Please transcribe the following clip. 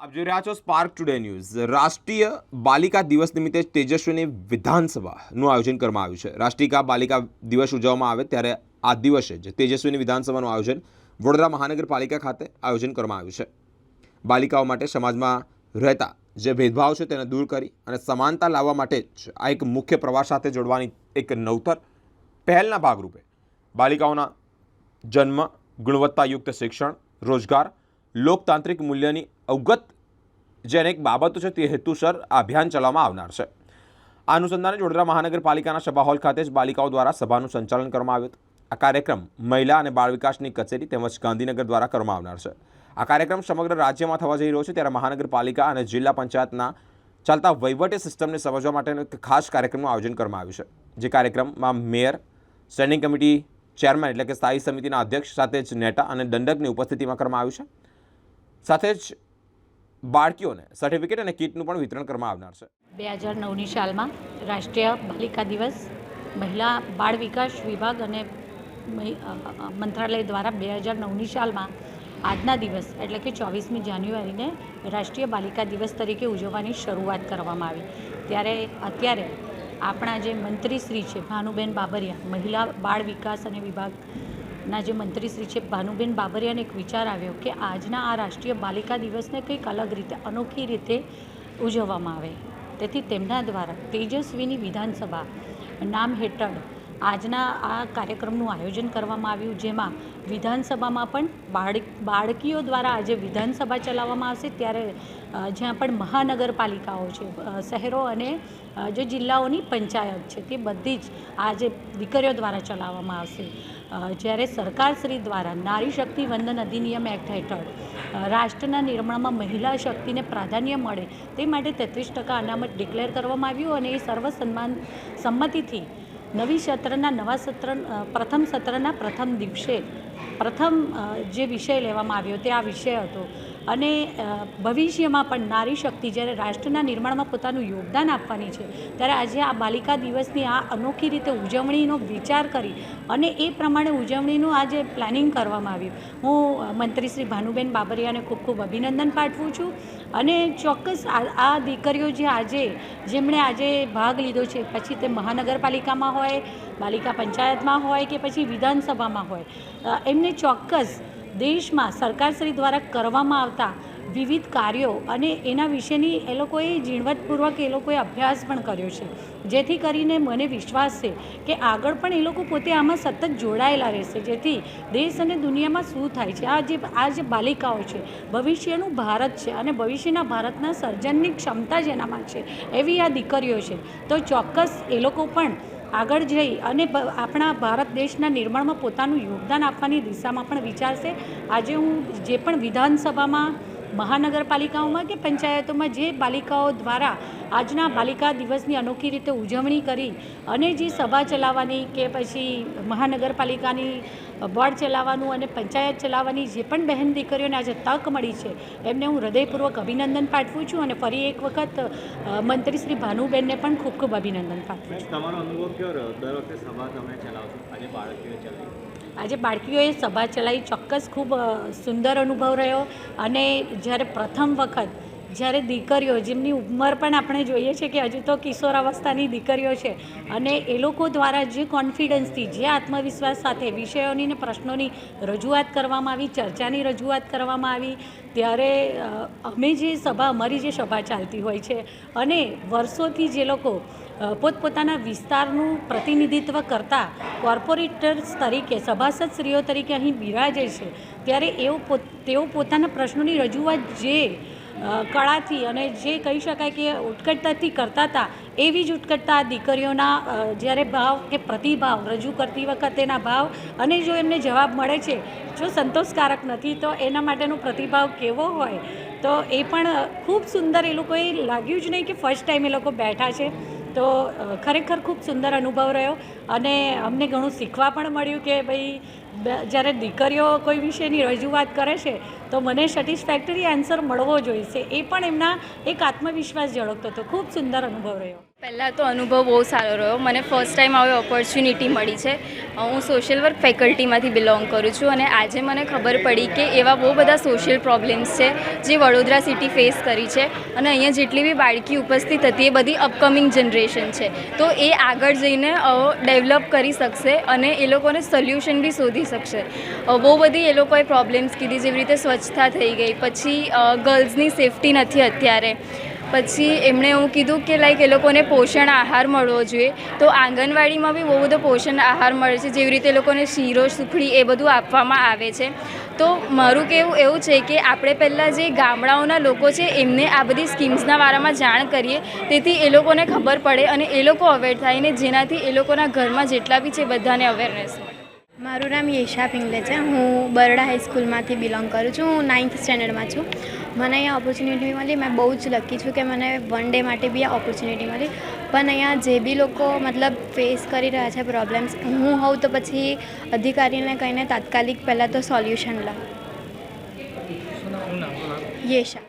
આપ જોઈ રહ્યા છો સ્પાર્ક ટુડે ન્યૂઝ રાષ્ટ્રીય બાલિકા દિવસ નિમિત્તે તેજસ્વીની વિધાનસભાનું આયોજન કરવામાં આવ્યું છે. રાષ્ટ્રીય બાલિકા દિવસ ઉજવવામાં આવે ત્યારે આ દિવસે જ તેજસ્વીની વિધાનસભાનું આયોજન વડોદરા મહાનગરપાલિકા ખાતે આયોજન કરવામાં આવ્યું છે. બાલિકાઓ માટે સમાજમાં રહેતા જે ભેદભાવ છે તેને દૂર કરી અને સમાનતા લાવવા માટે જ આ એક મુખ્ય પ્રવાસ સાથે જોડવાની એક નવતર પહેલના ભાગરૂપે બાલિકાઓના જન્મ, ગુણવત્તાયુક્ત શિક્ષણ, રોજગાર, લોકતાંત્રિક મૂલ્યની અવગત, જેને એક બાબતો છે તે હેતુસર આ અભિયાન ચલાવવામાં આવનાર છે. આ અનુસંધાને વડોદરા મહાનગરપાલિકાના સભા હોલ ખાતે જ બાલિકાઓ દ્વારા સભાનું સંચાલન કરવામાં આવ્યું આ કાર્યક્રમ મહિલા અને બાળ વિકાસની કચેરી તેમજ ગાંધીનગર દ્વારા કરવામાં આવનાર છે. આ કાર્યક્રમ સમગ્ર રાજ્યમાં થવા જઈ રહ્યો છે ત્યારે મહાનગરપાલિકા અને જિલ્લા પંચાયતના ચાલતા વહીવટી સિસ્ટમને સમજવા માટેનું એક ખાસ કાર્યક્રમનું આયોજન કરવામાં આવ્યું છે. જે કાર્યક્રમમાં મેયર, સ્ટેન્ડિંગ કમિટી ચેરમેન એટલે કે સ્થાયી સમિતિના અધ્યક્ષ સાથે જ નેતા અને દંડકની ઉપસ્થિતિમાં કરવામાં આવ્યું છે. સાથે જ બાળકીઓને સર્ટિફિકેટ અને કીટનું પણ વિતરણ કરવામાં આવનાર છે. બે હજાર નવની સાલમાં રાષ્ટ્રીય બાલિકા દિવસ મહિલા બાળ વિકાસ વિભાગ અને મંત્રાલય દ્વારા બે હજાર નવની સાલમાં આજના દિવસ એટલે કે ચોવીસમી જાન્યુઆરીને રાષ્ટ્રીય બાલિકા દિવસ તરીકે ઉજવવાની શરૂઆત કરવામાં આવી. ત્યારે અત્યારે આપણા જે મંત્રીશ્રી છે, ભાનુબેન બાબરિયા, મહિલા બાળ વિકાસ અને વિભાગના જે મંત્રીશ્રી છે, ભાનુબેન બાબરિયાને એક વિચાર આવ્યો કે આજના આ રાષ્ટ્રીય બાલિકા દિવસને કંઈક અલગ રીતે, અનોખી રીતે ઉજવવામાં આવે. તેથી તેમના દ્વારા તેજસ્વીની વિધાનસભા નામ હેઠળ આજના આ કાર્યક્રમનું આયોજન કરવામાં આવ્યું, જેમાં વિધાનસભામાં પણ બાળ બાળકીઓ દ્વારા આજે વિધાનસભા ચલાવવામાં આવશે. ત્યારે જ્યાં પણ મહાનગરપાલિકાઓ છે શહેરો અને જે જિલ્લાઓની પંચાયત છે, તે બધી જ આજે દીકરીઓ દ્વારા ચલાવવામાં આવશે. જ્યારે સરકારશ્રી દ્વારા નારી શક્તિ વંદન અધિનિયમ એક્ટ હેઠળ રાષ્ટ્રના નિર્માણમાં મહિલા શક્તિને પ્રાધાન્ય મળે તે માટે તેત્રીસ ટકા અનામત ડિક્લેર કરવામાં આવ્યું અને એ સર્વ સન્માન સંમતિથી નવી સત્રના, નવા સત્ર પ્રથમ સત્રના પ્રથમ દિવસે, પ્રથમ જે વિષય લેવામાં આવ્યો તે આ વિષય હતો. અને ભવિષ્યમાં પણ નારી શક્તિ જ્યારે રાષ્ટ્રના નિર્માણમાં પોતાનું યોગદાન આપવાની છે, ત્યારે આજે આ બાલિકા દિવસની આ અનોખી રીતે ઉજવણીનો વિચાર કરી અને એ પ્રમાણે ઉજવણીનું આજે પ્લાનિંગ કરવામાં આવ્યું. હું મંત્રી શ્રી ભાનુબેન બાબરિયાને ખૂબ ખૂબ અભિનંદન પાઠવું છું અને ચોક્કસ આ દીકરીઓ જે આજે, જેમણે આજે ભાગ લીધો છે, પછી તે મહાનગરપાલિકામાં હોય, બાલિકા પંચાયતમાં હોય કે પછી વિધાનસભામાં હોય એમને ચોક્કસ દેશમાં સરકારશ્રી દ્વારા કરવામાં આવતા વિવિધ કાર્યો અને એના વિશેની એ લોકોએ ઝીણવટપૂર્વક એ લોકોએ અભ્યાસ પણ કર્યો છે. જેથી કરીને મને વિશ્વાસ છે કે આગળ પણ એ લોકો પોતે આમાં સતત જોડાયેલા રહેશે. જેથી દેશ અને દુનિયામાં શું થાય છે? આ જે આ જે બાલિકાઓ છે, ભવિષ્યનું ભારત છે અને ભવિષ્યના ભારતના સર્જનની ક્ષમતા જેનામાં છે. એવી આ દીકરીઓ છે. તો ચોક્કસ એ લોકો પણ આગળ જઈ અને આપણા ભારત દેશના નિર્માણમાં પોતાનું યોગદાન આપવાની દિશામાં પણ વિચારશે. આજે હું જે પણ વિધાનસભામાં, મહાનગરપાલિકાઓમાં કે પંચાયતોમાં જે બાલિકાઓ દ્વારા આજના બાલિકા દિવસની અનોખી રીતે ઉજવણી કરી અને જે સભા ચલાવવાની કે પછી મહાનગરપાલિકાની બોર્ડ ચલાવવાનું અને પંચાયત ચલાવવાની જે પણ બહેન દીકરીઓને આજે તક મળી છે એમને હું હૃદયપૂર્વક અભિનંદન પાઠવું છું અને ફરી એક વખત મંત્રી શ્રી ભાનુબેનને પણ ખૂબ ખૂબ અભિનંદન પાઠવું છું. તમારો અનુભવ કયો દર વખતે સભા તમે ચલાવશો? આજે બાળકીઓ ચલાવી. આજે બાળકીઓએ સભા ચલાવી ચોક્કસ ખૂબ સુંદર અનુભવ રહ્યો અને જ્યારે પ્રથમ વખત જ્યારે દીકરીઓ, જેમની ઉંમર પણ આપણે જોઈએ છે કે હજુ તો કિશોરાવસ્થાની દીકરીઓ છે, અને એ લોકો દ્વારા જે કોન્ફિડન્સથી જે આત્મવિશ્વાસ સાથે વિષયોની ને પ્રશ્નોની રજૂઆત કરવામાં આવી, ચર્ચાની રજૂઆત કરવામાં આવી, ત્યારે અમે જે સભા, અમારી જે સભા ચાલતી હોય છે, અને વર્ષોથી જે લોકો પોતપોતાના વિસ્તારનું પ્રતિનિધિત્વ કરતા કોર્પોરેટર્સ તરીકે સભાસદ સ્ત્રીઓ તરીકે અહીં બિરાજે છે, ત્યારે એઓ તેઓ પોતાના પ્રશ્નોની રજૂઆત જે કળાથી અને જે કહી શકાય કે ઉત્કટતાથી કરતા હતા, એવી જ ઉત્કટતા દીકરીઓના જ્યારે ભાવ કે પ્રતિભાવ રજૂ કરતી વખતેના ભાવ અને જો એમને જવાબ મળે છે, જો સંતોષકારક નથી, તો એના માટેનો પ્રતિભાવ કેવો હોય? તો એ પણ ખૂબ સુંદર એ લોકોએ લાગ્યું જ નહીં કે ફર્સ્ટ ટાઈમ એ લોકો બેઠા છે. તો ખરેખર ખૂબ સુંદર અનુભવ રહ્યો અને અમને ઘણું શીખવા પણ મળ્યું કે ભાઈ જ્યારે દીકરીઓ કોઈ વિશેની રજૂઆત કરે છે, તો મને સેટિસ્ફેક્ટરી આન્સર મળવો જોઈશે. એ પણ એમના એક આત્મવિશ્વાસ ઝળકતો હતો. ખૂબ સુંદર અનુભવ રહ્યો. પહેલાં તો અનુભવ બહુ સારો રહ્યો. મને ફર્સ્ટ ટાઈમ આવી ઓપોર્ચ્યુનિટી મળી છે. હું સોશિયલ વર્ક ફેકલ્ટીમાંથી બિલોંગ કરું છું અને આજે મને ખબર પડી કે એવા બહુ બધા સોશિયલ પ્રોબ્લેમ્સ છે જે વડોદરા સિટી ફેસ કરી છે અને અહીંયા જેટલી બી બાળકી ઉપસ્થિત હતી એ બધી અપકમિંગ જનરેશન છે. તો એ આગળ જઈને ડેવલપ કરી શકશે અને એ લોકોને સોલ્યુશન બી શોધી શકશે. બહુ બધી એ લોકોએ પ્રોબ્લેમ્સ કીધી જેવી રીતે સ્વચ્છતા થઈ ગઈ. પછી ગર્લ્સની સેફટી નથી અત્યારે. પછી એમણે એવું કીધું કે લાઈક એ લોકોને પોષણ આહાર મળવો જોઈએ. તો આંગણવાડીમાં બી બહુ બધો પોષણ આહાર મળે છે. જેવી રીતે એ લોકોને શીરો, સુખડી એ બધું આપવામાં આવે છે. તો મારું કહેવું એવું છે કે, આપણે પહેલાં જે ગામડાઓના લોકો છે, એમને આ બધી સ્કીમ્સના બારામાં જાણ કરીએ. તેથી એ લોકોને ખબર પડે અને એ લોકો અવેર થાય ને જેનાથી એ લોકોના ઘરમાં જેટલા બી છે, બધાને અવેરનેસ મળે. મારું નામ યેશા પિંગલે છે. હું બરડા હાઈસ્કૂલમાંથી બિલોંગ કરું છું. હું નાઇન્થ સ્ટેન્ડર્ડમાં છું. મને અહીંયા ઓપોર્ચ્યુનિટી મળી. મેં બહુ જ લકી છું કે મને વન ડે માટે બી આ ઓપોર્ચ્યુનિટી મળી. પણ અહીંયા જે બી લોકો મતલબ ફેસ કરી રહ્યા છે પ્રોબ્લેમ્સ હું હોઉં તો પછી અધિકારીને કહીને તાત્કાલિક પહેલાં તો સોલ્યુશન લાવ. યેશા.